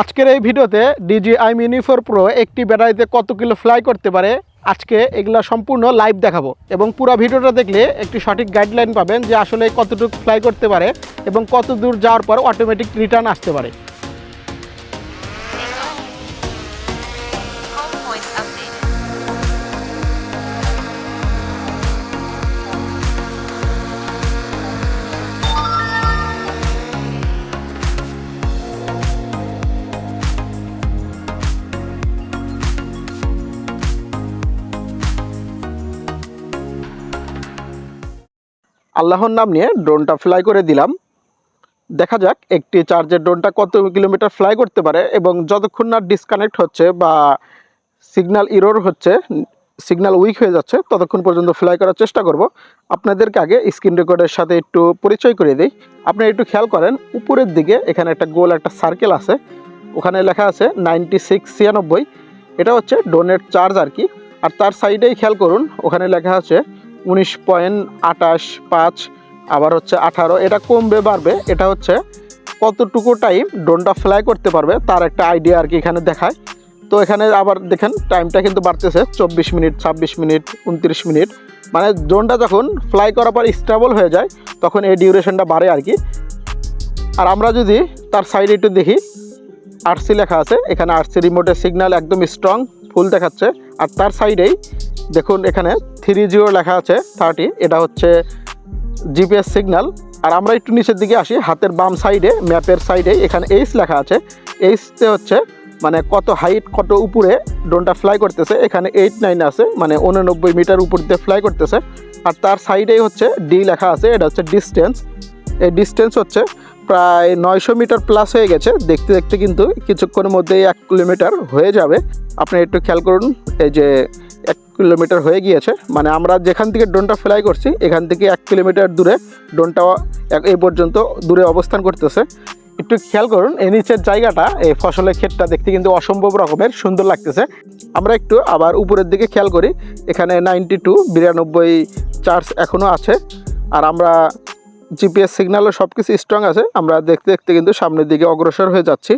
আজকের এই ভিডিওতে D J I mini four pro একটি ব্যাটারিতে কত কিলো ফ্লাই করতে পারে, আজকে এগুলো সম্পূর্ণ লাইভ দেখাবো। এবং পুরো ভিডিওটা দেখলে একটি সঠিক গাইডলাইন পাবেন যে আসলে কতটুকু ফ্লাই করতে পারে এবং কত দূর যাওয়ার পর অটোমেটিক রিটার্ন আসতে পারে। আল্লাহর নাম নিয়ে ড্রোনটা ফ্লাই করে দিলাম। দেখা যাক একটি চার্জের ড্রোনটা কত কিলোমিটার ফ্লাই করতে পারে এবং যতক্ষণ না ডিসকানেক্ট হচ্ছে বা সিগন্যাল ইরোর হচ্ছে সিগন্যাল উইক হয়ে যাচ্ছে, ততক্ষণ পর্যন্ত ফ্লাই করার চেষ্টা করব। আপনাদেরকে আগে স্ক্রিন রেকর্ডের সাথে একটু পরিচয় করে দিই। আপনারা একটু খেয়াল করেন, উপরের দিকে এখানে একটা গোল একটা সার্কেল আছে। ওখানে লেখা আছে নাইনটি সিক্স ছিয়ানব্বই। এটা হচ্ছে ডোনের চার্জ আর কি। আর তার সাইডেই খেয়াল করুন, ওখানে লেখা আছে উনিশ পয়েন্ট আটাশ পাঁচ, আবার হচ্ছে আঠারো। এটা কমবে, বাড়বে। এটা হচ্ছে কতটুকু টাইম ড্রোনটা ফ্লাই করতে পারবে, তার একটা আইডিয়া আর কি এখানে দেখায়। তো এখানে আবার দেখেন টাইমটা কিন্তু বাড়তেছে, চব্বিশ মিনিট, ছাব্বিশ মিনিট, উনত্রিশ মিনিট। মানে ড্রোনটা যখন ফ্লাই করার পর স্টেবল হয়ে যায়, তখন এই ডিউরেশনটা বাড়ে আর কি। আর আমরা যদি তার সাইডে একটু দেখি আরসি লেখা আছে। এখানে আরসি রিমোটের সিগন্যাল একদম স্ট্রং ফুল দেখাচ্ছে। আর তার সাইডেই দেখুন এখানে থ্রি জিরো লেখা আছে থার্টি এটা হচ্ছে জিপিএস সিগন্যাল আর আমরা একটু নিচের দিকে আসি, হাতের বাম সাইডে, ম্যাপের সাইডে এখানে এইচ লেখা আছে। এইচতে হচ্ছে মানে কত হাইট কত উপরে ড্রোনটা ফ্লাই করতেছে। এখানে এইট নাইন আছে মানে উননব্বই মিটার উপর দিয়ে ফ্লাই করতেছে। আর তার সাইডেই হচ্ছে ডি লেখা আছে, এটা হচ্ছে ডিস্টেন্স এই ডিস্টেন্স হচ্ছে প্রায় নয়শো মিটার প্লাস হয়ে গেছে। দেখতে দেখতে কিন্তু কিছুক্ষণের মধ্যেই এক কিলোমিটার হয়ে যাবে। আপনি একটু খেয়াল করুন, এই যে এক কিলোমিটার হয়ে গিয়েছে। মানে আমরা যেখান থেকে ড্রোনটা ফ্লাই করছি, এখান থেকে এক কিলোমিটার দূরে ড্রোনটা এই পর্যন্ত দূরে অবস্থান করতেছে। একটু খেয়াল করুন, এই নিচের জায়গাটা, এই ফসলের ক্ষেতটা দেখতে কিন্তু অসম্ভব রকমের, সুন্দর লাগতেছে। আমরা একটু আবার উপরের দিকে খেয়াল করি, এখানে নাইনটি টু বিরানব্বই চার্জ এখনও আছে। আর আমরা জিপিএস সিগন্যালও সব কিছু স্ট্রং আছে। আমরা দেখতে দেখতে কিন্তু সামনের দিকে অগ্রসর হয়ে যাচ্ছি।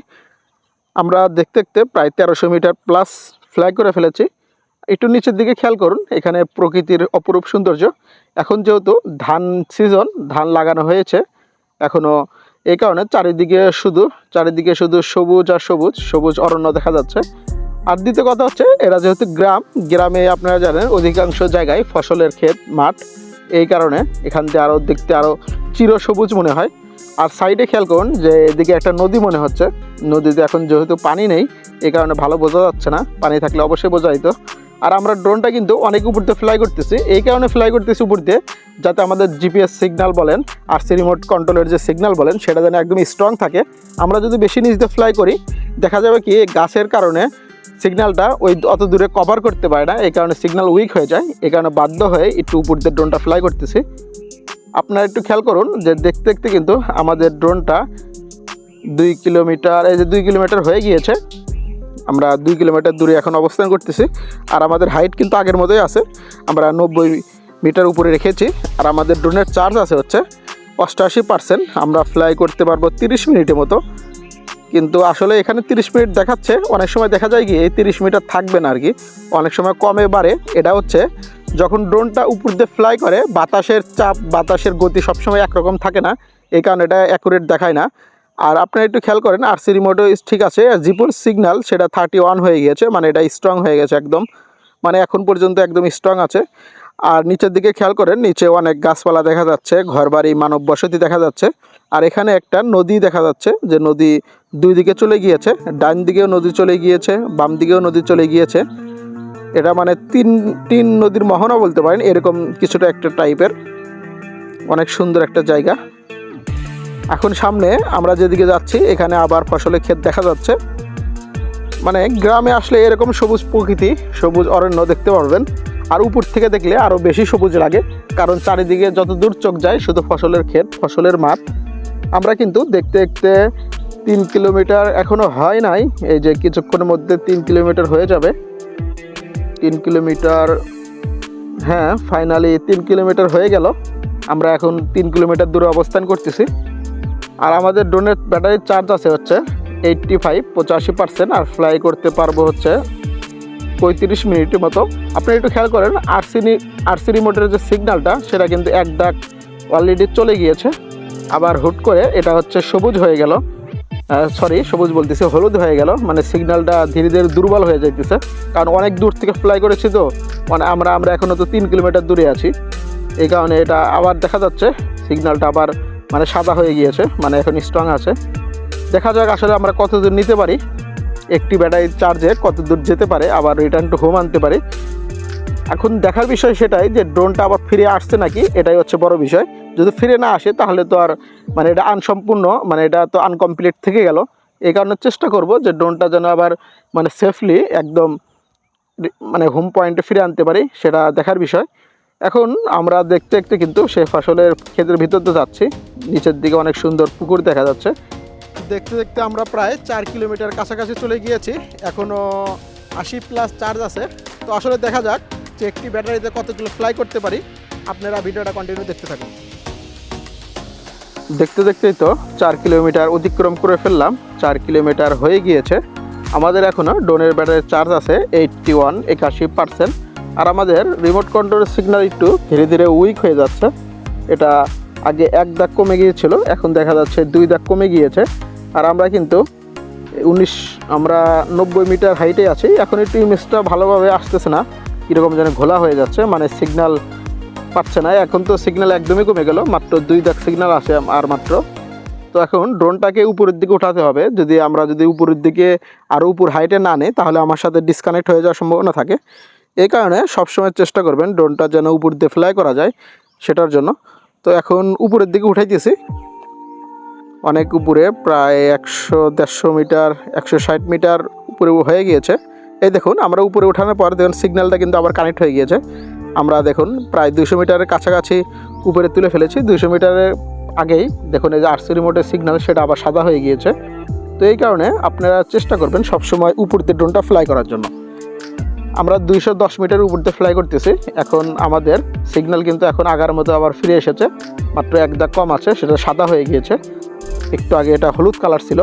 আমরা দেখতে দেখতে প্রায় তেরোশো মিটার প্লাস ফ্লাই করে ফেলেছি। একটু নিচের দিকে খেয়াল করুন, এখানে প্রকৃতির অপরূপ সৌন্দর্য। এখন যেহেতু ধান সিজন ধান লাগানো হয়েছে এখনও এই কারণে চারিদিকে শুধু চারিদিকে শুধু সবুজ আর সবুজ সবুজ অরণ্য দেখা যাচ্ছে। আর দ্বিতীয় কথা হচ্ছে, এরা যেহেতু গ্রাম, গ্রামে আপনারা জানেন, অধিকাংশ জায়গায় ফসলের ক্ষেত, মাঠ। এই কারণে এখান থেকে আরও দেখতে আরও চিরসবুজ মনে হয়। আর সাইডে খেয়াল করুন যে এদিকে একটা নদী মনে হচ্ছে। নদীতে এখন যেহেতু পানি নেই এই কারণে ভালো বোঝা যাচ্ছে না। পানি থাকলে অবশ্যই বোঝা যেত। আর আমরা ড্রোনটা কিন্তু অনেক উপর দিয়ে ফ্লাই করতেছি। এই কারণে ফ্লাই করতেছি উপর দিয়ে, যাতে আমাদের জিপিএস সিগন্যাল বলেন আর সি রিমোট কন্ট্রোলের যে সিগন্যাল বলেন, সেটা যেন একদম স্ট্রং থাকে। আমরা যদি বেশি নিচ দিয়ে ফ্লাই করি, দেখা যাবে কি, গাছের কারণে সিগন্যালটা ওই অত দূরে কভার করতে পারে না, এই কারণে সিগন্যাল উইক হয়ে যায়, এই কারণে বাধ্য হয়ে একটু উপর দিয়ে ড্রোনটা ফ্লাই করতেছি। আপনারা একটু খেয়াল করুন যে দেখতে দেখতে কিন্তু আমাদের ড্রোনটা দুই কিলোমিটার, এই যে দুই কিলোমিটার হয়ে গিয়েছে। আমরা দুই কিলোমিটার দূরে এখন অবস্থান করতেছি, আর আমাদের হাইট কিন্তু আগের মতোই আছে। আমরা নব্বই মিটার উপরে রেখেছি, আর আমাদের ড্রোনের চার্জ আছে হচ্ছে অষ্টআশি পার্সেন্ট আমরা ফ্লাই করতে পারব তিরিশ মিনিটের মতো। কিন্তু আসলে এখানে তিরিশ মিনিট দেখাচ্ছে, অনেক সময় দেখা যায় কি এই তিরিশ মিটার থাকবে না আর কি অনেক সময় কমে বাড়ে। এটা হচ্ছে যখন ড্রোনটা উপর দিয়ে ফ্লাই করে, বাতাসের চাপ, বাতাসের গতি সবসময় একরকম থাকে না, এই কারণে এটা অ্যাকুরেট দেখায় না। আর আপনারা একটু খেয়াল করেন আর সি রিমোটও ঠিক আছে আর জিপুর সিগন্যাল সেটা থার্টি ওয়ান হয়ে গিয়েছে মানে এটা স্ট্রং হয়ে গেছে একদম মানে এখন পর্যন্ত একদম স্ট্রং আছে। আর নিচের দিকে খেয়াল করেন, নিচে অনেক গাছপালা দেখা যাচ্ছে, ঘরবাড়ি মানব বসতি দেখা যাচ্ছে। আর এখানে একটা নদী দেখা যাচ্ছে, যে নদী দুই দিকে চলে গিয়েছে, ডান দিকেও নদী চলে গিয়েছে, বাম দিকেও নদী চলে গিয়েছে। এটা মানে তিন তিন নদীর মোহনা বলতে পারেন, এরকম কিছুটা একটা টাইপের। অনেক সুন্দর একটা জায়গা। এখন সামনে আমরা যেদিকে যাচ্ছি, এখানে আবার ফসলের ক্ষেত দেখা যাচ্ছে। মানে গ্রামে আসলে এরকম সবুজ প্রকৃতি, সবুজ অরণ্য দেখতে পারবেন। আর উপর থেকে দেখলে আরও বেশি সবুজ লাগে, কারণ চারিদিকে যত দূর চোখ যায়, শুধু ফসলের ক্ষেত, ফসলের মাঠ। আমরা কিন্তু দেখতে দেখতে তিন কিলোমিটার এখনও হয় নাই। এই যে কিছুক্ষণের মধ্যে তিন কিলোমিটার হয়ে যাবে। তিন কিলোমিটার হ্যাঁ ফাইনালি তিন কিলোমিটার হয়ে গেল। আমরা এখন তিন কিলোমিটার দূরে অবস্থান করতেছি। আর আমাদের ড্রোনের ব্যাটারির চার্জ আছে হচ্ছে এইট্টি ফাইভ পঁচাশি পার্সেন্ট আর ফ্লাই করতে পারব হচ্ছে পঁয়ত্রিশ মিনিটের মতো। আপনি একটু খেয়াল করেন আরসি আরসি রিমোটের যে সিগন্যালটা সেটা কিন্তু এক দাগ অলরেডি চলে গিয়েছে। আবার হুট করে এটা হচ্ছে সবুজ হয়ে গেল। সরি সবুজ বলতেছে, হলুদ হয়ে গেল। মানে সিগন্যালটা ধীরে ধীরে দুর্বল হয়ে যাইতেছে। কারণ অনেক দূর থেকে ফ্লাই করেছি তো। মানে আমরা আমরা এখনও তো তিন কিলোমিটার দূরে আছি। এই কারণে এটা আবার দেখা যাচ্ছে। সিগন্যালটা আবার মানে সাদা হয়ে গিয়েছে। মানে এখন স্ট্রং আছে। দেখা যাক আসলে আমরা কত দূর নিতে পারি। একটি ব্যাটারি চার্জে কত দূর যেতে পারে। আবার রিটার্ন টু হোম আনতে পারি। এখন দেখার বিষয় সেটাই যে ড্রোনটা আবার ফিরে আসছে নাকি? এটাই হচ্ছে বড় বিষয়। যদি ফিরে না আসে, তাহলে তো আর মানে এটা আনসম্পূর্ণ মানে এটা তো আনকমপ্লিট থেকে গেল। এই কারণে চেষ্টা করব যে ড্রোনটা যেন আবার মানে সেফলি একদম মানে হোম পয়েন্টে ফিরে আনতে পারি, সেটা দেখার বিষয়। এখন আমরা দেখতে দেখতে কিন্তু সে ফসলের ক্ষেতের ভিতর দিয়ে যাচ্ছি। নিচের দিকে অনেক সুন্দর পুকুর দেখা যাচ্ছে। দেখতে দেখতে আমরা প্রায় চার কিলোমিটার কাছাকাছি চলে গিয়েছি। এখনও আশি প্লাস চার্জ আছে। তো আসলে দেখা যাক যে একটি ব্যাটারিতে কতগুলো ফ্লাই করতে পারি। আপনারা ভিডিওটা কন্টিনিউ দেখতে থাকুন। দেখতে দেখতেই তো চার কিলোমিটার অতিক্রম করে ফেললাম। চার কিলোমিটার হয়ে গিয়েছে। আমাদের এখনও ড্রোনের ব্যাটারির চার্জ আছে এইটটি ওয়ান একাশি পার্সেন্ট। আর আমাদের রিমোট কন্ট্রোল সিগন্যাল একটু ধীরে ধীরে উইক হয়ে যাচ্ছে। এটা আগে এক দাগ কমে গিয়েছিল, এখন দেখা যাচ্ছে দুই দাগ কমে গিয়েছে। আর আমরা কিন্তু উনিশ, আমরা নব্বই মিটার হাইটে আছি। এখন একটু ইমেজটা ভালোভাবে আসতেছে না, কীরকম যেন ঘোলা হয়ে যাচ্ছে। মানে সিগন্যাল পাচ্ছে না। এখন তো সিগন্যাল একদমই কমে গেল, মাত্র দুই দাগ সিগন্যাল আসে আর মাত্র। তো এখন ড্রোনটাকে উপরের দিকে উঠাতে হবে। যদি আমরা যদি উপরের দিকে আরও উপর হাইটে না নেই, তাহলে আমার সাথে ডিসকানেক্ট হয়ে যাওয়ার সম্ভাবনা থাকে। এই কারণে সবসময় চেষ্টা করবেন ড্রোনটা যেন উপর দিয়ে ফ্লাই করা যায় সেটার জন্য। তো এখন উপরের দিকে উঠাইতেছি। অনেক উপরে প্রায় একশো দেড়শো মিটার, একশো ষাট মিটার উপরে হয়ে গিয়েছে। এই দেখুন, আমরা উপরে ওঠানোর পর দেখুন সিগন্যালটা কিন্তু আবার কানেক্ট হয়ে গিয়েছে। আমরা দেখুন, প্রায় দুশো মিটারের কাছাকাছি উপরে তুলে ফেলেছি। দুশো মিটারের আগেই দেখুন, এই যে আরসি রিমোটের সিগন্যাল, সেটা আবার সাদা হয়ে গিয়েছে। তো এই কারণে আপনারা চেষ্টা করবেন সবসময় উপর দিয়ে ড্রোনটা ফ্লাই করার জন্য। আমরা দুইশো দশ মিটার উপর দিয়ে ফ্লাই করতেছি। এখন আমাদের সিগন্যাল কিন্তু এখন আগার মতো আবার ফিরে এসেছে। মাত্র এক দাগ কম আছে, সেটা সাদা হয়ে গিয়েছে। একটু আগে এটা হলুদ কালার ছিল।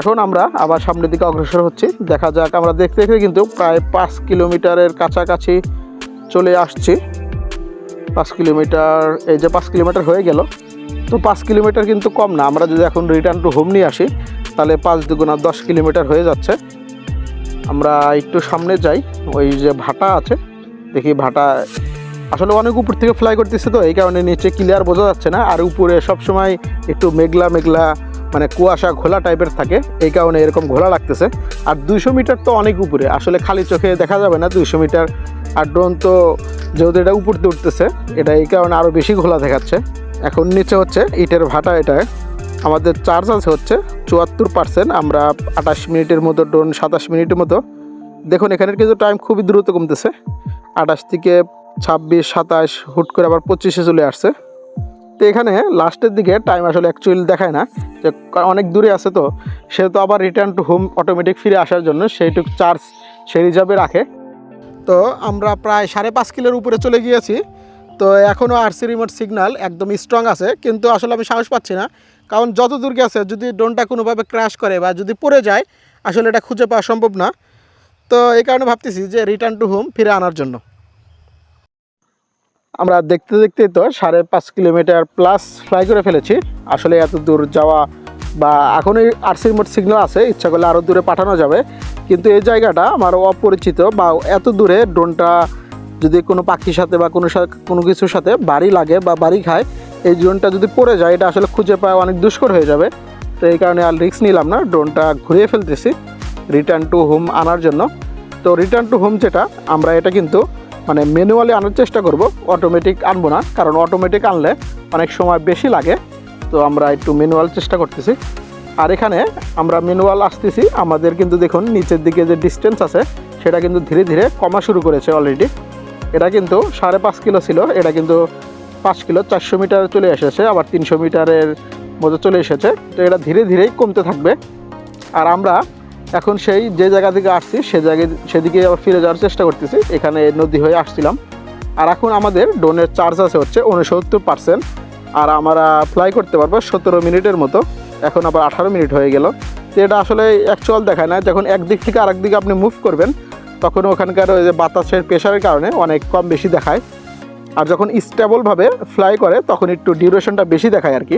এখন আমরা আবার সামনের দিকে অগ্রসর হচ্ছি। দেখা যাক, আমরা দেখতে দেখতে কিন্তু প্রায় পাঁচ কিলোমিটারের কাছাকাছি চলে আসছি। পাঁচ কিলোমিটার, এই যে পাঁচ কিলোমিটার হয়ে গেল। তো পাঁচ কিলোমিটার কিন্তু কম না। আমরা যদি এখন রিটার্ন টু হোম নিয়ে আসি, তাহলে পাঁচ দুগুণা দশ কিলোমিটার হয়ে যাচ্ছে। আমরা একটু সামনে যাই। ওই যে ভাটা আছে, দেখি ভাটা আসলে অনেক উপর থেকে ফ্লাই করতেছে তো, এই কারণে নিচে ক্লিয়ার বোঝা যাচ্ছে না। আর উপরে সবসময় একটু মেঘলা মেঘলা মানে কুয়াশা, ঘোলা টাইপের থাকে। এই কারণে এরকম ঘোলা লাগতেছে। আর দুইশো মিটার তো অনেক উপরে। আসলে খালি চোখে দেখা যাবে না। দুইশো মিটার আর ড্রোন তো যেহেতু এটা উপর দিয়ে উঠতেছে, এটা এই কারণে আরও বেশি ঘোলা দেখাচ্ছে। এখন নিচে হচ্ছে ইটের ভাটা এটা আমাদের চার্জ আছে হচ্ছে চুয়াত্তর পার্সেন্ট আমরা আঠাশ মিনিটের মতো ড্রোন সাতাশ মিনিটের মতো। দেখুন, এখানের কিন্তু টাইম খুবই দ্রুত কমতেছে। আঠাশ থেকে ছাব্বিশ, সাতাশ, হুট করে আবার পঁচিশে চলে আসছে। তো এখানে লাস্টের দিকে টাইম আসলে অ্যাকচুয়ালি দেখায় না। যে অনেক দূরে আছে তো, সেহেতু আবার রিটার্ন টু হোম অটোমেটিক ফিরে আসার জন্য সেইটুক চার্জ সেই হিসাবে রাখে। তো আমরা প্রায় সাড়ে পাঁচ কিলোর উপরে চলে গিয়েছি। তো এখনও আরসি রিমোট সিগন্যাল একদম স্ট্রং আছে, কিন্তু আসলে আমি সাহস পাচ্ছি না। কারণ যত দূর গেছে, যদি ড্রোনটা কোনোভাবে ক্র্যাশ করে বা যদি পড়ে যায়, আসলে এটা খুঁজে পাওয়া সম্ভব না। তো এই কারণে ভাবতেছি যে রিটার্ন টু হোম ফিরে আনার জন্য। আমরা দেখতে দেখতে তো সাড়ে পাঁচ কিলোমিটার প্লাস ফ্লাই করে ফেলেছি। আসলে এত দূর যাওয়া বা এখন এখনই আরসি রিমোট সিগন্যাল আছে, ইচ্ছা করলে আরও দূরে পাঠানো যাবে। কিন্তু এই জায়গাটা আমার অপরিচিত বা এত দূরে ড্রোনটা যদি কোনো পাখির সাথে বা কোনো কোনো কিছুর সাথে বাড়ি লাগে বা বাড়ি খায়, এই ড্রোনটা যদি পড়ে যায়, এটা আসলে খুঁজে পাওয়া অনেক দুষ্কর হয়ে যাবে। তো এই কারণে আর রিস্ক নিলাম না, ড্রোনটা ঘুরিয়ে ফেলতেছি রিটার্ন টু হোম আনার জন্য। তো রিটার্ন টু হোম যেটা, আমরা এটা কিন্তু মানে ম্যানুয়ালি আনার চেষ্টা করব অটোমেটিক আনব না, কারণ অটোমেটিক আনলে অনেক সময় বেশি লাগে। তো আমরা একটু ম্যানুয়াল চেষ্টা করতেছি। আর এখানে আমরা ম্যানুয়াল আসতেছি, আমাদের কিন্তু দেখুন নিচের দিকে যে ডিস্টেন্স আছে, সেটা কিন্তু ধীরে ধীরে কমা শুরু করেছে অলরেডি এটা কিন্তু সাড়ে পাঁচ কিলো ছিল, এটা কিন্তু পাঁচ কিলো চারশো মিটার চলে এসেছে, আবার তিনশো মিটারের মতো চলে এসেছে। তো এটা ধীরে ধীরেই কমতে থাকবে। আর আমরা এখন সেই যে জায়গা থেকে আসছি, সে জায়গায়, সেদিকে আবার ফিরে যাওয়ার চেষ্টা করতেছি। এখানে নদী হয়ে আসছিলাম। আর এখন আমাদের ড্রোনের চার্জ আছে হচ্ছে উনসত্তর পার্সেন্ট আর আমরা ফ্লাই করতে পারব সতেরো মিনিটের মতো। এখন আবার আঠারো মিনিট হয়ে গেল। তো এটা আসলে অ্যাকচুয়াল দেখায় না। যখন একদিক থেকে আরেক দিকে আপনি মুভ করবেন, তখন ওখানকার ওই যে বাতাসের প্রেশারের কারণে অনেক কম বেশি দেখায়। আর যখন স্টেবলভাবে ফ্লাই করে, তখন একটু ডিউরেশনটা বেশি দেখায় আর কি।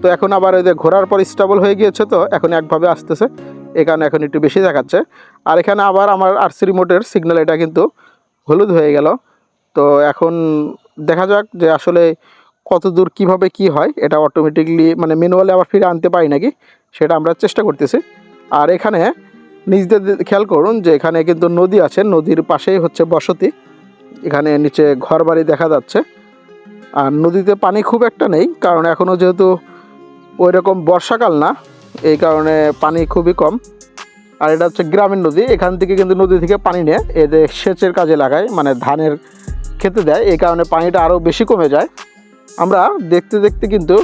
তো এখন আবার ওই যে ঘোরার পর স্টেবল হয়ে গিয়েছে তো, এখন একভাবে আসতেছে। এই কারণে এখন একটু বেশি দেখাচ্ছে। আর এখানে আবার আমার আরসি রিমোটের সিগন্যাল এটা কিন্তু হলুদ হয়ে গেল। তো এখন দেখা যাক যে আসলে কত দূর কীভাবে কি হয়, এটা অটোমেটিকলি মানে ম্যানুয়ালি আবার ফিরে আনতে পারি নাকি, সেটা আমরা চেষ্টা করতেছি। আর এখানে নিজেদের খেয়াল করুন যে এখানে কিন্তু নদী আছে, নদীর পাশেই হচ্ছে বসতি। এখানে নিচে ঘর বাড়ি দেখা যাচ্ছে। আর নদীতে পানি খুব একটা নেই, কারণ এখনও যেহেতু ওই রকম বর্ষাকাল না, এই কারণে পানি খুবই কম। আর এটা হচ্ছে গ্রামীণ নদী, এখান থেকে কিন্তু নদী থেকে পানি নেয়, এদের সেচের কাজে লাগায় মানে ধানের খেতে দেয়, এই কারণে পানিটা আরও বেশি কমে যায়। আমরা দেখতে দেখতে কিন্তু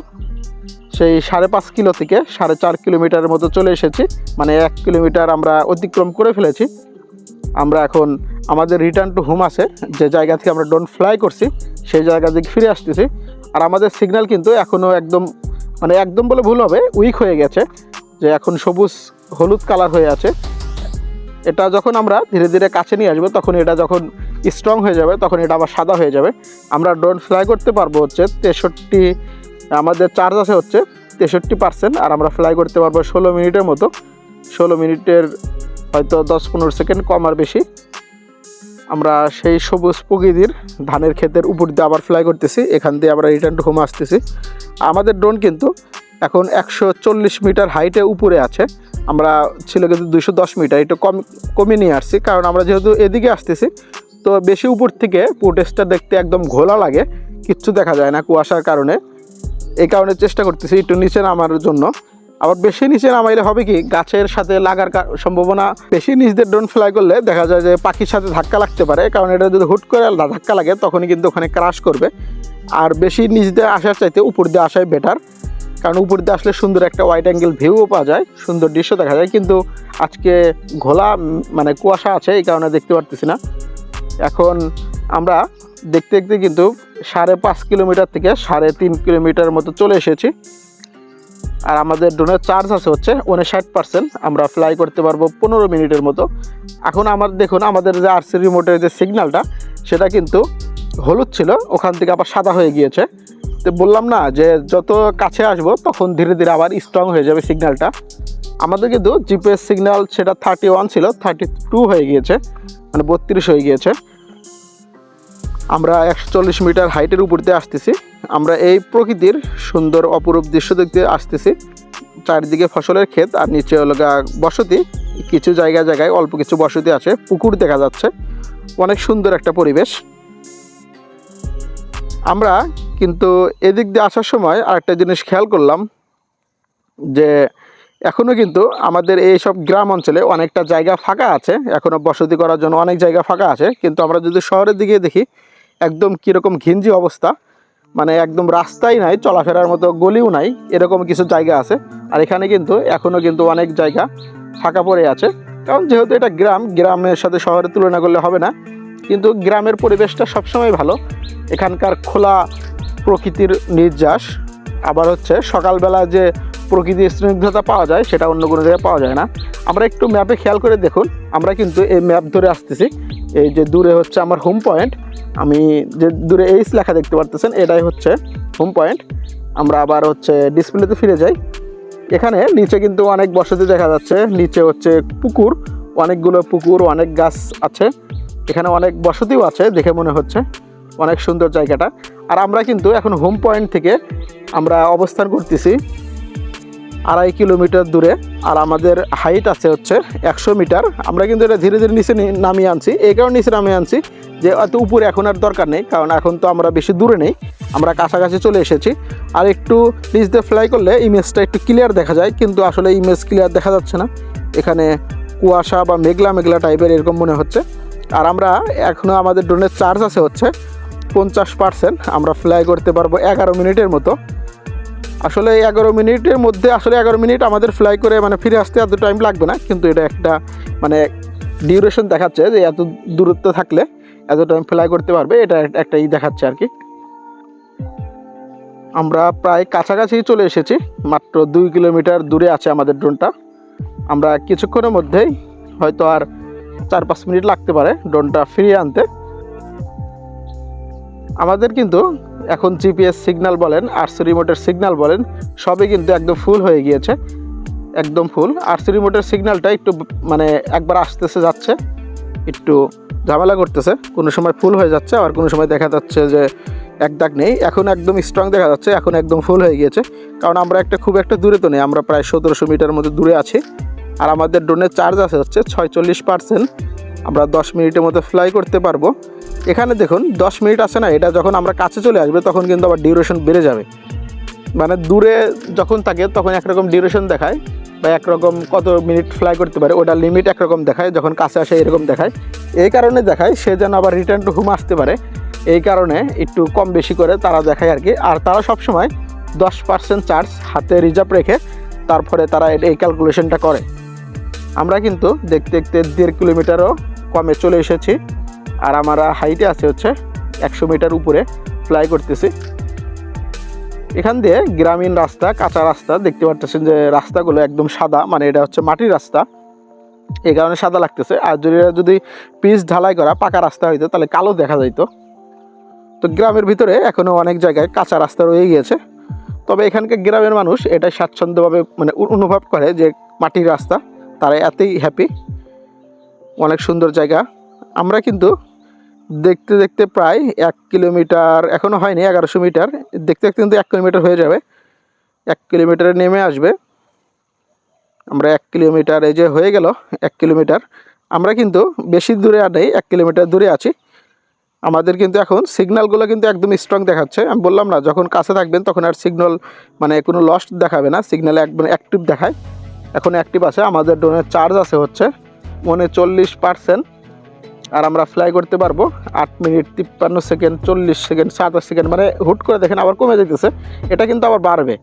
সেই সাড়ে পাঁচ কিলো থেকে সাড়ে চার কিলোমিটারের মতো চলে এসেছি। মানে এক কিলোমিটার আমরা অতিক্রম করে ফেলেছি। আমরা এখন আমাদের রিটার্ন টু হোম আছে। যে জায়গা থেকে আমরা ডোন ফ্লাই করছি, সেই জায়গা থেকে ফিরে আসতেছি। আর আমাদের সিগন্যাল কিন্তু এখনও একদম মানে একদম বলে ভুল হবে উইক হয়ে গেছে। যে এখন সবুজ, হলুদ কালার হয়ে আছে। এটা যখন আমরা ধীরে ধীরে কাছে নিয়ে আসব, তখন এটা যখন স্ট্রং হয়ে যাবে, তখন এটা আবার সাদা হয়ে যাবে। আমরা ড্রোন ফ্লাই করতে পারব হচ্ছে তেষট্টি, আমাদের চার্জ আছে হচ্ছে তেষট্টি পার্সেন্ট আর আমরা ফ্লাই করতে পারব ষোলো মিনিটের মতো। ষোলো মিনিটের হয়তো দশ পনেরো সেকেন্ড কম আর বেশি। আমরা সেই সবুজ প্রকৃতির ধানের ক্ষেতের উপর দিয়ে আবার ফ্লাই করতেছি, এখান দিয়ে আমরা রিটার্ন টু আসতেছি। আমাদের ড্রোন কিন্তু এখন একশো চল্লিশ মিটার হাইটে উপরে আছে। আমরা ছিল কিন্তু দুশো দশ মিটার, একটু কম, কমিয়ে নিয়ে আসছি, কারণ আমরা যেহেতু এদিকে আসতেছি, তো বেশি উপর থেকে ফুটেজটা দেখতে একদম ঘোলা লাগে, কিচ্ছু দেখা যায় না কুয়াশার কারণে। এই কারণে চেষ্টা করতেছি একটু নিচে নামার জন্য। আবার বেশি নিচে নামাইলে হবে কি, গাছের সাথে লাগার সম্ভাবনা বেশি। নিচ দিয়ে ড্রোন ফ্লাই করলে দেখা যায় যে পাখির সাথে ধাক্কা লাগতে পারে, কারণ এটা যদি হুট করে ধাক্কা লাগে, তখনই কিন্তু ওখানে ক্রাশ করবে। আর বেশি নিচ দিয়ে আসার চাইতে উপর দিয়ে আসাই বেটার কারণ উপর দিয়ে আসলে সুন্দর একটা ওয়াইড অ্যাঙ্গেল ভিউও পাওয়া যায়, সুন্দর দৃশ্য দেখা যায়, কিন্তু আজকে ঘোলা মানে কুয়াশা আছে, এই কারণে দেখতে পারতেছি না। এখন আমরা দেখতে দেখতে কিন্তু সাড়ে পাঁচ কিলোমিটার থেকে সাড়ে তিন কিলোমিটার মতো চলে এসেছি। আর আমাদের ড্রোনের চার্জ আছে হচ্ছে উনষাট পার্সেন্ট আমরা ফ্লাই করতে পারব পনেরো মিনিটের মতো। এখন আমার, দেখুন, আমাদের যে আরসি রিমোটের যে সিগন্যালটা সেটা কিন্তু হলুদ ছিল, ওখান থেকে আবার সাদা হয়ে গিয়েছে। তো বললাম না যে যত কাছে আসব তখন ধীরে ধীরে আবার স্ট্রং হয়ে যাবে সিগন্যালটা আমাদের কিন্তু জিপিএস সিগন্যাল সেটা থার্টি ওয়ান ছিল থার্টি টু হয়ে গিয়েছে মানে বত্রিশ হয়ে গিয়েছে। আমরা একশো চল্লিশ মিটার হাইটের উপর দিয়ে আসতেছি। আমরা এই প্রকৃতির সুন্দর অপরূপ দৃশ্য দেখতে আসতেছি। চারিদিকে ফসলের ক্ষেত আর নিচে হলো গা বসতি। কিছু জায়গায় জায়গায় অল্প কিছু বসতি আছে, পুকুর দেখা যাচ্ছে। অনেক সুন্দর একটা পরিবেশ। আমরা কিন্তু এদিক দিয়ে আসার সময় আরেকটা জিনিস খেয়াল করলাম যে এখনও কিন্তু আমাদের এই সব গ্রাম অঞ্চলে অনেকটা জায়গা ফাঁকা আছে। এখনও বসতি করার জন্য অনেক জায়গা ফাঁকা আছে। কিন্তু আমরা যদি শহরের দিকে দেখি, একদম কীরকম ঘিঞ্জি অবস্থা। মানে একদম রাস্তাই নাই, চলাফেরার মতো গলিও নাই, এরকম কিছু জায়গা আছে। আর এখানে কিন্তু এখনও কিন্তু অনেক জায়গা ফাঁকা পড়ে আছে। কারণ যেহেতু এটা গ্রাম, গ্রামের সাথে শহরের তুলনা করলে হবে না। কিন্তু গ্রামের পরিবেশটা সবসময় ভালো। এখানকার খোলা প্রকৃতির নির্যাস। আবার হচ্ছে সকালবেলা যে প্রকৃতির স্নিগ্ধতা পাওয়া যায়, সেটা অন্য কোনো জায়গায় পাওয়া যায় না। আমরা একটু ম্যাপে খেয়াল করে দেখুন। আমরা কিন্তু এই ম্যাপ ধরে আসতেছি। এই যে দূরে হচ্ছে আমার হোম পয়েন্ট আমি যে দূরে এইস লেখা দেখতে পারতেছেন, এটাই হচ্ছে হোম পয়েন্ট আমরা আবার হচ্ছে ডিসপ্লেতে ফিরে যাই। এখানে নিচে কিন্তু অনেক বসতি দেখা যাচ্ছে। নিচে হচ্ছে পুকুর। অনেকগুলো পুকুর, অনেক গাছ আছে। এখানে অনেক বসতিও আছে, দেখে মনে হচ্ছে। অনেক সুন্দর জায়গাটা। আর আমরা কিন্তু এখন হোম পয়েন্ট থেকে আমরা অবস্থান করতেছি আড়াই কিলোমিটার দূরে। আর আমাদের হাইট আছে হচ্ছে একশো মিটার। আমরা কিন্তু এটা ধীরে ধীরে নিচে নামিয়ে আনছি। এই কারণে নিচে নামিয়ে আনছি যে এত উপরে এখন আর দরকার নেই, কারণ এখন তো আমরা বেশি দূরে নেই। আমরা কাছাকাছি চলে এসেছি। আর একটু নিচ দিয়ে ফ্লাই করলে ইমেজটা একটু ক্লিয়ার দেখা যায়, কিন্তু আসলে ইমেজ ক্লিয়ার দেখা যাচ্ছে না। এখানে কুয়াশা বা মেঘলা মেঘলা টাইপের এরকম মনে হচ্ছে। আর আমরা এখনও আমাদের ড্রোনের চার্জ আছে হচ্ছে পঞ্চাশ পার্সেন্ট আমরা ফ্লাই করতে পারব এগারো মিনিটের মতো। আসলে এগারো মিনিটের মধ্যে, আসলে এগারো মিনিট আমাদের ফ্লাই করে মানে ফিরে আসতে এত টাইম লাগবে না। কিন্তু এটা একটা মানে ডিউরেশন দেখাচ্ছে যে এত দূরত্ব থাকলে এত টাইম ফ্লাই করতে পারবে, এটা একটা ই দেখাচ্ছে আর কি। আমরা প্রায় কাছাকাছি চলে এসেছি, মাত্র দুই কিলোমিটার দূরে আছে আমাদের ড্রোনটা আমরা কিছুক্ষণের মধ্যেই হয়তো আর চার পাঁচ মিনিট লাগতে পারে ড্রোনটা ফিরিয়ে আনতে। আমাদের কিন্তু এখন জিপিএস সিগন্যাল বলেন, আরসি রিমোটের সিগন্যাল বলেন, সবই কিন্তু একদম ফুল হয়ে গিয়েছে। একদম ফুল। আরসি রিমোটের সিগন্যালটা একটু মানে একবার আসতেছে, যাচ্ছে। একটু ঝামেলা করতেছে। কোনো সময় ফুল হয়ে যাচ্ছে, আবার কোনো সময় দেখা যাচ্ছে যে এক দাগ নেই। এখন একদম স্ট্রং দেখা যাচ্ছে, এখন একদম ফুল হয়ে গিয়েছে। কারণ আমরা একটা খুব একটা দূরে তো নেই, আমরা প্রায় সতেরোশো মিটার মধ্যে দূরে আছি। আর আমাদের ড্রোনের চার্জ আছে হচ্ছে ছয়চল্লিশ পার্সেন্ট আমরা দশ মিনিটের মধ্যে ফ্লাই করতে পারব। এখানে দেখুন, দশ মিনিট আছে না, এটা যখন আমরা কাছে চলে আসবে, তখন কিন্তু আবার ডিউরেশন বেড়ে যাবে। মানে দূরে যখন থাকে, তখন একরকম ডিউরেশন দেখায় বা একরকম কত মিনিট ফ্লাই করতে পারে ওটা লিমিট একরকম দেখায়, যখন কাছে আসে এরকম দেখায়। এই কারণে দেখায়, সে যেন আবার রিটার্ন টু হোম আসতে পারে। এই কারণে একটু কম বেশি করে তারা দেখায় আর কি। আর তারা সবসময় দশ পার্সেন্ট চার্জ হাতে রিজার্ভ রেখে, তারপরে তারা এই ক্যালকুলেশনটা করে। আমরা কিন্তু দেখতে দেখতে দেড় কিলোমিটারও কমে চলে এসেছি। আর আমরা হাইটে আছে হচ্ছে একশো মিটার উপরে ফ্লাই করতেছি। এখান দিয়ে গ্রামীণ রাস্তা, কাঁচা রাস্তা, দেখতে পারতেছেন যে রাস্তাগুলো একদম সাদা মানে এটা হচ্ছে মাটির রাস্তা। এই কারণে সাদা লাগতেছে। আর যদি যদি পিচ ঢালাই করা পাকা রাস্তা হইতো, তাহলে কালো দেখা যাইতো। তো গ্রামের ভিতরে এখনও অনেক জায়গায় কাঁচা রাস্তা রয়ে গিয়েছে। তবে এখানকার গ্রামের মানুষ এটা স্বাচ্ছন্দ্যভাবে মানে অনুভব করে যে মাটির রাস্তা। তারা এতেই হ্যাপি অনেক সুন্দর জায়গা। আমরা কিন্তু দেখতে দেখতে প্রায় এক কিলোমিটার এখনও হয়নি এগারোশো মিটার। দেখতে দেখতে কিন্তু এক কিলোমিটার হয়ে যাবে। এক কিলোমিটারে নেমে আসবে। আমরা এক কিলোমিটার এই যে হয়ে গেল, এক কিলোমিটার। আমরা কিন্তু বেশি দূরে আর নেই, এক কিলোমিটার দূরে আছি। আমাদের কিন্তু এখন সিগন্যালগুলো কিন্তু একদম স্ট্রং দেখাচ্ছে। আমি বললাম না, যখন কাছে থাকবেন তখন আর সিগন্যাল মানে কোনো লস্ট দেখাবে না। সিগন্যাল একদম অ্যাক্টিভ দেখায়। এখন অ্যাক্টিভ আছে, আমাদের ড্রোনের চার্জ আছে হচ্ছে মনে চল্লিশ পার্সেন্ট আর আমরা ফ্লাই করতে পারব আট মিনিট তিপ্পান্ন সেকেন্ড চল্লিশ সেকেন্ড সাতাশ সেকেন্ড মানে হুট করে দেখেন আবার কমে যেতেছে এটা কিন্তু আবার বাড়বে।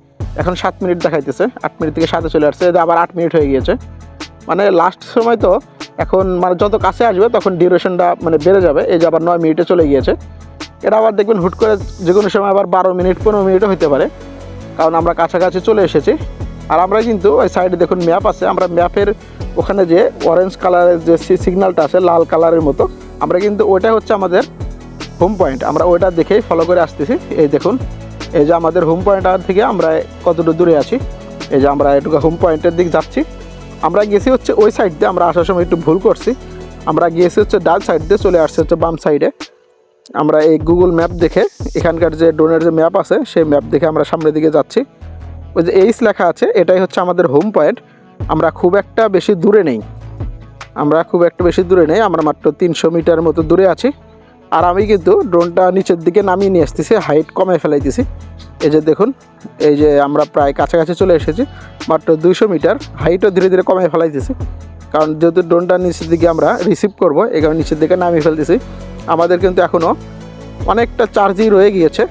এখন সাত মিনিট দেখাইতেছে, আট মিনিট থেকে সাথে চলে আসছে আবার আট মিনিট হয়ে গিয়েছে। মানে লাস্ট সময় তো এখন মানে যত কাছে আসবে তখন ডিউরেশনটা মানে বেড়ে যাবে, এই যে আবার নয় মিনিটে চলে গিয়েছে। এটা আবার দেখবেন হুট করে যে কোনো সময় আবার বারো মিনিট পনেরো মিনিটও হতে পারে। কারণ আমরা কাছাকাছি চলে এসেছি। আর আমরা কিন্তু ওই সাইডে দেখুন ম্যাপ আছে, আমরা ম্যাপের ওখানে যে অরেঞ্জ কালারের যে সিগন্যালটা আছে, লাল কালারের মতো, আমরা কিন্তু ওইটা হচ্ছে আমাদের হোম পয়েন্ট আমরা ওইটা দেখেই ফলো করে আসতেছি। এই দেখুন, এই যে আমাদের হোম পয়েন্ট থেকে আমরা কতটুকু দূরে আছি? এই যে আমরা একটু হোম পয়েন্টের দিক যাচ্ছি। আমরা গেছি হচ্ছে ওই সাইড দিয়ে আমরা আসার সময় একটু ভুল করছি। আমরা গিয়েছি হচ্ছে ডাল সাইড দিয়ে চলে আসছে হচ্ছে বাম সাইডে আমরা এই গুগল ম্যাপ দেখে এখানকার যে ড্রোনের যে ম্যাপ আছে, সেই ম্যাপ দেখে আমরা সামনের দিকে যাচ্ছি। ওই যে এইস লেখা আছে, এটাই হচ্ছে আমাদের হোম পয়েন্ট আমরা খুব একটা বেশি দূরে নেই। আমরা খুব একটা বেশি দূরে নেই, আমরা মাত্র তিনশো মিটার মতো দূরে আছি। আর আমি কিন্তু ড্রোনটা নিচের দিকে নামিয়ে নিয়ে আসতেছি হাইট কমে ফেলাইতেছি। এই যে দেখুন, এই যে আমরা প্রায় কাছাকাছি চলে এসেছি, মাত্র দুইশো মিটার। হাইটও ধীরে ধীরে কমে ফেলাইতেছি। কারণ যেহেতু ড্রোনটা নিচের দিকে আমরা রিসিভ করব কারণে নিচের দিকে নামিয়ে ফেলতেছি। আমাদের কিন্তু এখনও অনেকটা চার্জই রয়ে গিয়েছে।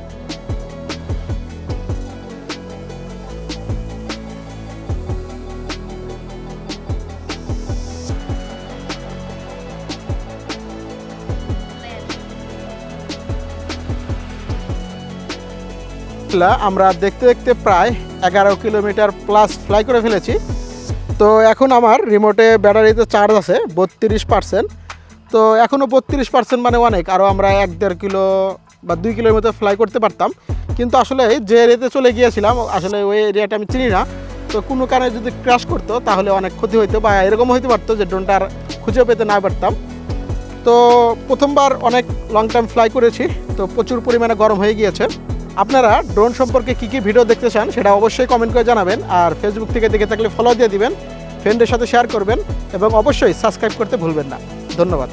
লা আমরা দেখতে দেখতে প্রায় এগারো কিলোমিটার প্লাস ফ্লাই করে ফেলেছি। তো এখন আমার রিমোটে ব্যাটারিতে চার্জ আছে বত্রিশ পার্সেন্ট তো এখনও বত্রিশ পার্সেন্ট মানে অনেক আরও আমরা এক দেড় কিলো বা দুই মতো ফ্লাই করতে পারতাম। কিন্তু আসলে যে এরিয়াতে চলে গিয়েছিলাম, আসলে ওই এরিয়াটা আমি চিনি না। তো কোনো কারণে যদি ক্র্যাশ করতো, তাহলে অনেক ক্ষতি হইতো বা এরকম হইতে পারতো যে ড্রোনটা আর খুঁজে পেতে না পারতাম। তো প্রথমবার অনেক লং টাইম ফ্লাই করেছি, তো প্রচুর পরিমাণে গরম হয়ে গিয়েছে। আপনারা ড্রোন সম্পর্কে কী কী ভিডিও দেখতে চান সেটা অবশ্যই কমেন্ট করে জানাবেন আর ফেসবুক থেকে দেখে থাকলে ফলো দিয়ে দিবেন ফ্রেন্ডের সাথে শেয়ার করবেন এবং অবশ্যই সাবস্ক্রাইব করতে ভুলবেন না। ধন্যবাদ।